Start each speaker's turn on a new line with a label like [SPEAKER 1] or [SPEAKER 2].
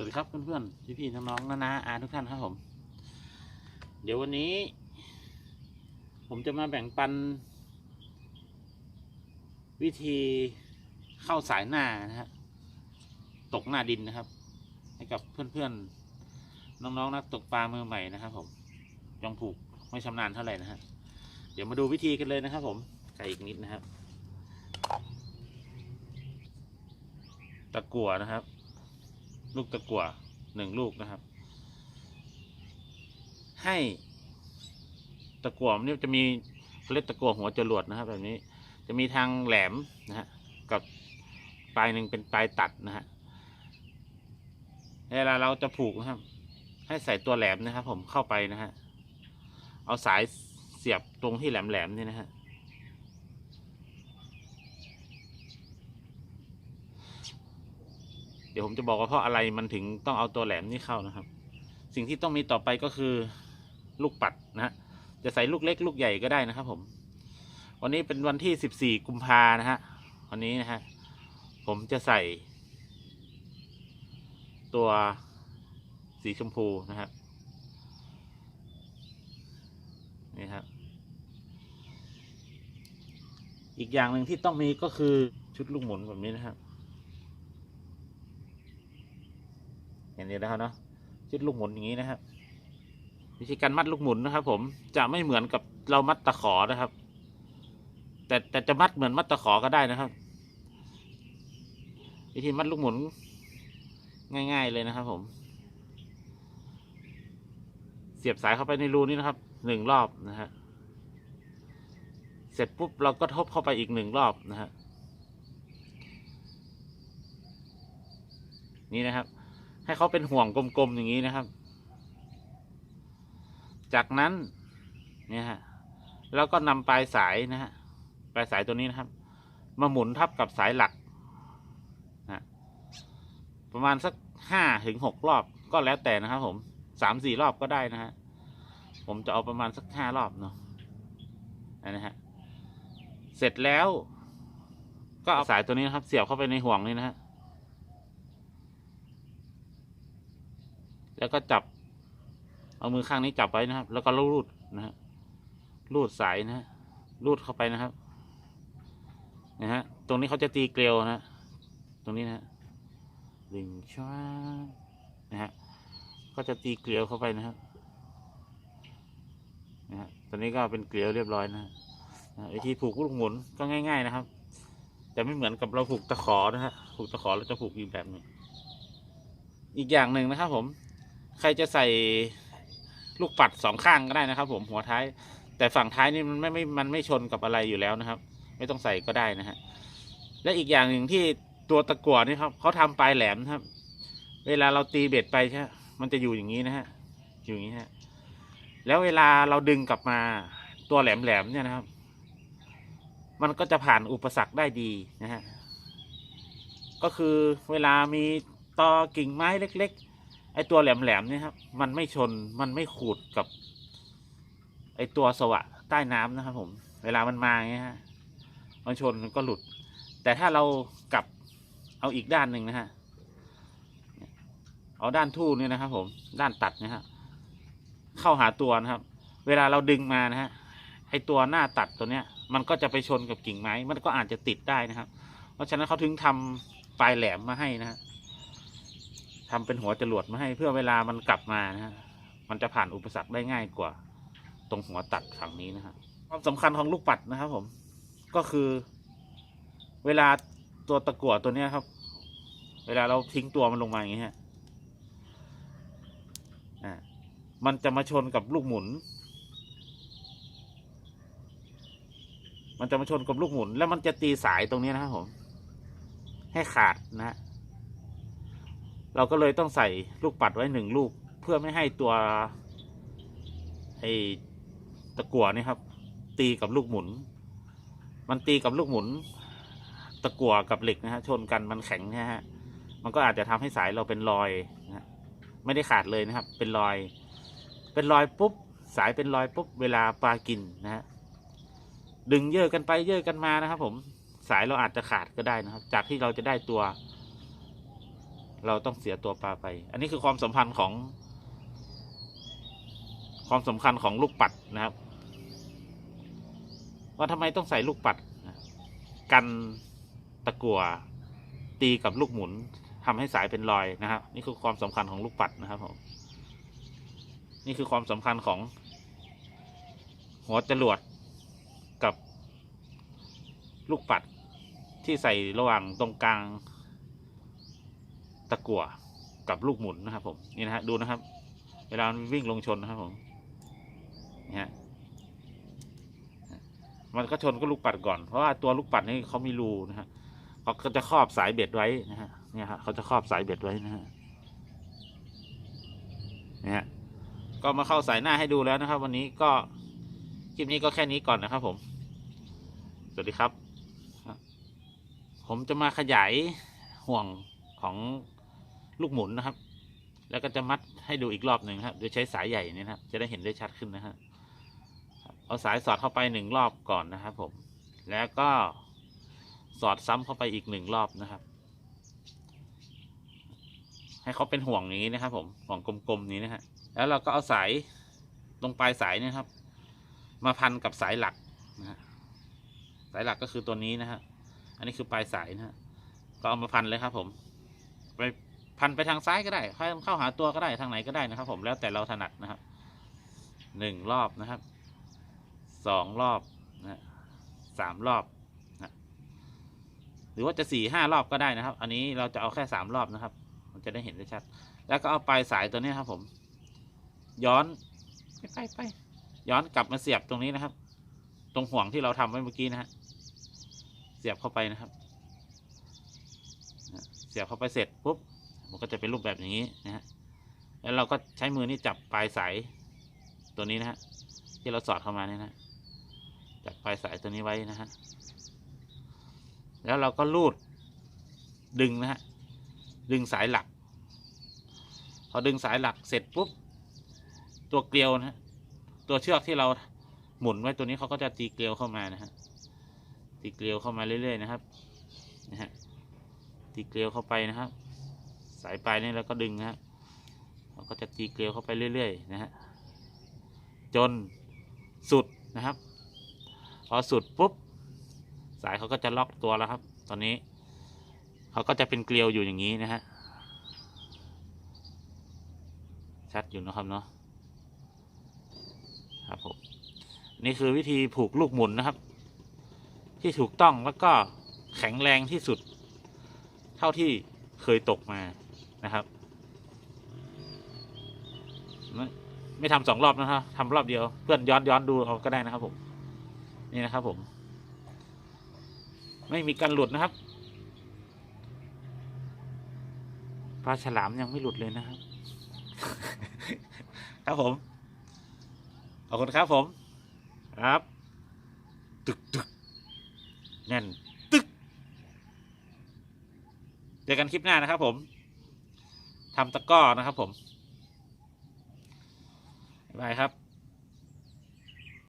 [SPEAKER 1] วัสดีครับเพื่อนๆ พี่ๆ น้องๆน้าๆอาทุกท่านครับผม เดี๋ยววันนี้ ผมจะมาแบ่งปัน วิธีเข้าสายหน้านะฮะ ตกหน้าดินนะครับ ให้กับเพื่อนๆ น้องๆ นักตกปลามือใหม่นะครับผมยังผูกไม่ชำนาญเท่าไหร่นะฮะ เดี๋ยวมาดูวิธีกันเลยนะครับผม ไก่อีกนิดนะครับ ตะกั่วนะครับ ลูกตะกั่วหนึ่งลูกนะครับ ให้ตะกั่วมันนี่จะมีเขาเรียกตะกั่วหัวจรวดนะครับ แบบนี้จะมีทางแหลมนะฮะกับปลายหนึ่งเป็นปลายตัดนะฮะเวลาเราจะผูกนะครับ ให้ใส่ตัวแหลมนะครับ ผมเข้าไปนะฮะเอาสายเสียบตรงที่แหลมแหลมนี่นะฮะ ดี๋ยวผมจะบอกว่าเพราะอะไรมันถึงต้องเอาตัวแหลมนี่เข้านะครับ สิ่งที่ต้องมีต่อไปก็คือลูกปัดนะฮะจะใส่ลูกเล็กลูกใหญ่ก็ได้นะครับ ผม วันนี้เป็นวันที่สิบสี่กุมภานะฮะวันนี้นะฮะผมจะใส่ ตัวสีชมพูนะครับนี่ครับ อีกอย่างหนึ่งที่ต้องมีก็คือชุดลูกหมุนแบบนี้นะครับ อย่างนี้นะครับเนาะชุดลูกหมุนอย่างนี้นะครับวิธีการมัดลูกหมุนนะครับ ผมจะไม่เหมือนกับเรามัดตะขอนะครับ แต่แต่จะมัดเหมือนมัดตะขอก็ได้นะครับ วิธีมัดลูกหมุนง่าย ๆ เลยนะครับ ผม เสียบสายเข้าไปในรูนี้นะครับหนึ่งรอบนะฮะเสร็จปุ๊บเราก็ทบเข้าไปอีกหนึ่งรอบนะฮะนี่นะครับ ให้เขาเป็นห่วงกลมๆอย่างนี้นะครับ จากนั้นเนี่ยฮะแล้วก็นำปลายสายนะฮะปลายสายตัวนี้นะครับ มาหมุนทับกับสายหลักนะประมาณสักห้าถึงหกรอบก็แล้วแต่นะครับผมสามสี่รอบก็ได้นะฮะผมจะเอาประมาณสักห้ารอบเนาะนะฮะเสร็จแล้ว ก็เอาสายตัวนี้นะครับ เสียบเข้าไปในห่วงนี้นะฮะ แล้วก็จับ เอามือข้างนี้จับไว้นะครับ แล้วก็รูดนะฮะรูดสายนะฮะรูดเข้าไปนะครับนะฮะตรงนี้เขาจะตีเกลียวนะฮะตรงนี้นะฮะดึงช้านะฮะก็จะตีเกลียวเข้าไปนะครับนะฮะตอนนี้ก็เป็นเกลียวเรียบร้อยนะฮะนะฮะวิธีผูกลูกหมุนก็ง่าย ๆนะครับจะไม่เหมือนกับเราผูกตะขอนะฮะผูกตะขอเราจะผูกอีกแบบหนึงอีกอย่างหนึ่งนะครับผม ใครจะใส่ลูกปัดสองข้างก็ได้นะครับ ผมหัวท้าย แต่ฝั่งท้ายนี่มันไม่ไม่มันไม่ชนกับอะไรอยู่แล้วนะครับ ไม่ต้องใส่ก็ได้นะฮะและอีกอย่างหนึ่งที่ตัวตะกั่วนี่ครับเขาทำปลายแหลมครับ เวลาเราตีเบ็ดไปใช่มันจะอยู่อย่างนี้นะฮะอยู่อย่างนี้ฮะแล้วเวลาเราดึงกลับมาตัวแหลมแหลมๆเนี่ยนะครับ มันก็จะผ่านอุปสรรคได้ดีนะฮะก็คือเวลามีตอกิ่งไม้เล็ก ๆ ไอตัวแหลมๆเนี่ยครับ มันไม่ชนมันไม่ขูดกับ ไอตัวสวะใต้น้ำนะครับ ผม เวลามันมาเงี้ยฮะมันชนก็หลุด แต่ถ้าเรากลับเอาอีกด้านหนึ่งนะฮะเอาด้านทู่เนี่ยนะครับ ผม ด้านตัดนะฮะเข้าหาตัวนะครับ เวลาเราดึงมานะฮะไอตัวหน้าตัดตัวเนี้ย มันก็จะไปชนกับกิ่งไม้ มันก็อาจจะติดได้นะครับ เพราะฉะนั้นเขาถึงทำปลายแหลมมาให้นะฮะ ทำเป็นหัวจรวดมาให้เพื่อเวลามันกลับมานะฮะมันจะผ่านอุปสรรคได้ง่ายกว่า ตรงหัวตัดฝั่งนี้นะฮะความสำคัญของลูกปัดนะครับผมก็คือ เวลาตัวตะกั่วตัวเนี้ยครับ เวลาเราทิ้งตัวมันลงมาอย่างนี้ฮะอ่ามันจะมาชนกับลูกหมุน มันจะมาชนกับลูกหมุน แล้วมันจะตีสายตรงนี้นะครับผม ให้ขาดนะฮะ เราก็เลยต้องใส่ลูกปัดไว้หนึ่งลูก เพื่อไม่ให้ตัวไอ้ตะกั่วนี่ครับ ตีกับลูกหมุน มันตีกับลูกหมุน ตะกั่วกับเหล็กนะฮะชนกันมันแข็งนะฮะมันก็อาจจะทำให้สายเราเป็นรอยนะฮะไม่ได้ขาดเลยนะครับ เป็นรอย เป็นรอยปุ๊บ สายเป็นรอยปุ๊บ เวลาปลากินนะฮะดึงเยอะกันไปเยอะกันมานะครับ ผมสายเราอาจจะขาดก็ได้นะครับ จากที่เราจะได้ตัว เราต้องเสียตัวปลาไป อันนี้คือความสัมพันธ์ของ ความสำคัญของลูกปัดนะครับ ว่าทำไมต้องใส่ลูกปัดกันตะกั่วตีกับลูกหมุนทำให้สายเป็นรอยนะครับ นี่คือความสำคัญของลูกปัดนะครับผมนี่คือความสำคัญของ หัวจรวดกับลูกปัดที่ใส่ระหว่างตรงกลาง ตะกั่วกับลูกหมุนนะครับ ผมนี่นะฮะดูนะครับ เวลาวิ่งลงชนนะครับผมนี่ฮะมันก็ชนก็ลูกปัดก่อนเพราะว่าตัวลูกปัดนี่เขามีรูนะฮะเขาก็จะครอบสายเบ็ดไว้นะฮะเนี่ยฮะเขาจะครอบสายเบ็ดไว้นะฮะเนี่ยฮะก็มาเข้าสายหน้าให้ดูแล้วนะครับ วันนี้ก็คลิปนี้ก็แค่นี้ก่อนนะครับผม สวัสดีครับ ผมจะมาขยายห่วงของ ลูกหมุนนะครับ แล้วก็จะมัดให้ดูอีกรอบหนึ่งครับ โดยใช้สายใหญ่นี่นะครับจะได้เห็นได้ชัดขึ้นนะฮะเอาสายสอดเข้าไปหนึ่งรอบก่อนนะครับผม แล้วก็สอดซ้ำเข้าไปอีกหนึ่งรอบนะครับ ให้เขาเป็นห่วงอย่างนี้นะครับ ผมห่วงกลมๆนี้นะฮะแล้วเราก็เอาสายตรงปลายสายเนยครับ มาพันกับสายหลักนะฮะสายหลักก็คือตัวนี้นะฮะอันนี้คือปลายสายนะฮะก็เอามาพันเลยครับผมไป พันไปทางซ้ายก็ได้เข้าหาตัวก็ได้ทางไหนก็ได้นะครับ ผมแล้วแต่เราถนัดนะครับหนึ่งรอบนะครับสองรอบนะสามรอบนะหรือว่าจะสี่ห้ารอบก็ได้นะครับ อันนี้เราจะเอาแค่สามรอบนะครับ มันจะได้เห็นได้ชัด แล้วก็เอาปลายสายตัวนี้ครับ ผม ย้อนไปไปไปย้อนกลับมาเสียบตรงนี้นะครับ ตรงห่วงที่เราทำไว้เมื่อกี้นะฮะเสียบเข้าไปนะครับ เสียบเข้าไปเสร็จปุ๊บ มันก็จะเป็นรูปแบบอย่างนี้นะฮะแล้วเราก็ใช้มือนี่จับปลายสายตัวนี้นะฮะที่เราสอดเข้ามาเนี่ยนะจับปลายสายตัวนี้ไว้นะฮะแล้วเราก็ลูดดึงนะฮะดึงสายหลัก พอดึงสายหลักเสร็จปุ๊บตัวเกลียวนะฮะตัวเชือกที่เราหมุนไว้ตัวนี้เขาก็จะตีเกลียวเข้ามานะฮะตีเกลียวเข้ามาเรื่อยๆนะครับนะฮะตีเกลียวเข้าไปนะครับ สายปลายนี่เราก็ดึงนะฮะเราก็จะตีเกลียวเข้าไปเรื่อยๆนะฮะจนสุดนะครับ พอสุดปุ๊บสายเขาก็จะล็อกตัวแล้วครับ ตอนนี้เขาก็จะเป็นเกลียวอยู่อย่างนี้นะฮะชัดอยู่นะครับเนาะครับผมนี่คือวิธีผูกลูกหมุนนะครับ ที่ถูกต้องแล้วก็แข็งแรงที่สุด เท่าที่เคยตกมา นะครับ ไม่ไม่ทำสองรอบนะครับทำรอบเดียวเพื่อนย้อนย้อนดูเอาก็ได้นะครับ ผม นี่นะครับ ผม ไม่มีการหลุดนะครับปลาฉลามยังไม่หลุดเลยนะครับ ครับผม ขอบคุณครับผม ครับ ตึกตึกแน่น ตึก เจอกันคลิปหน้านะครับผม ทำตะก้อนะครับผมบายครับ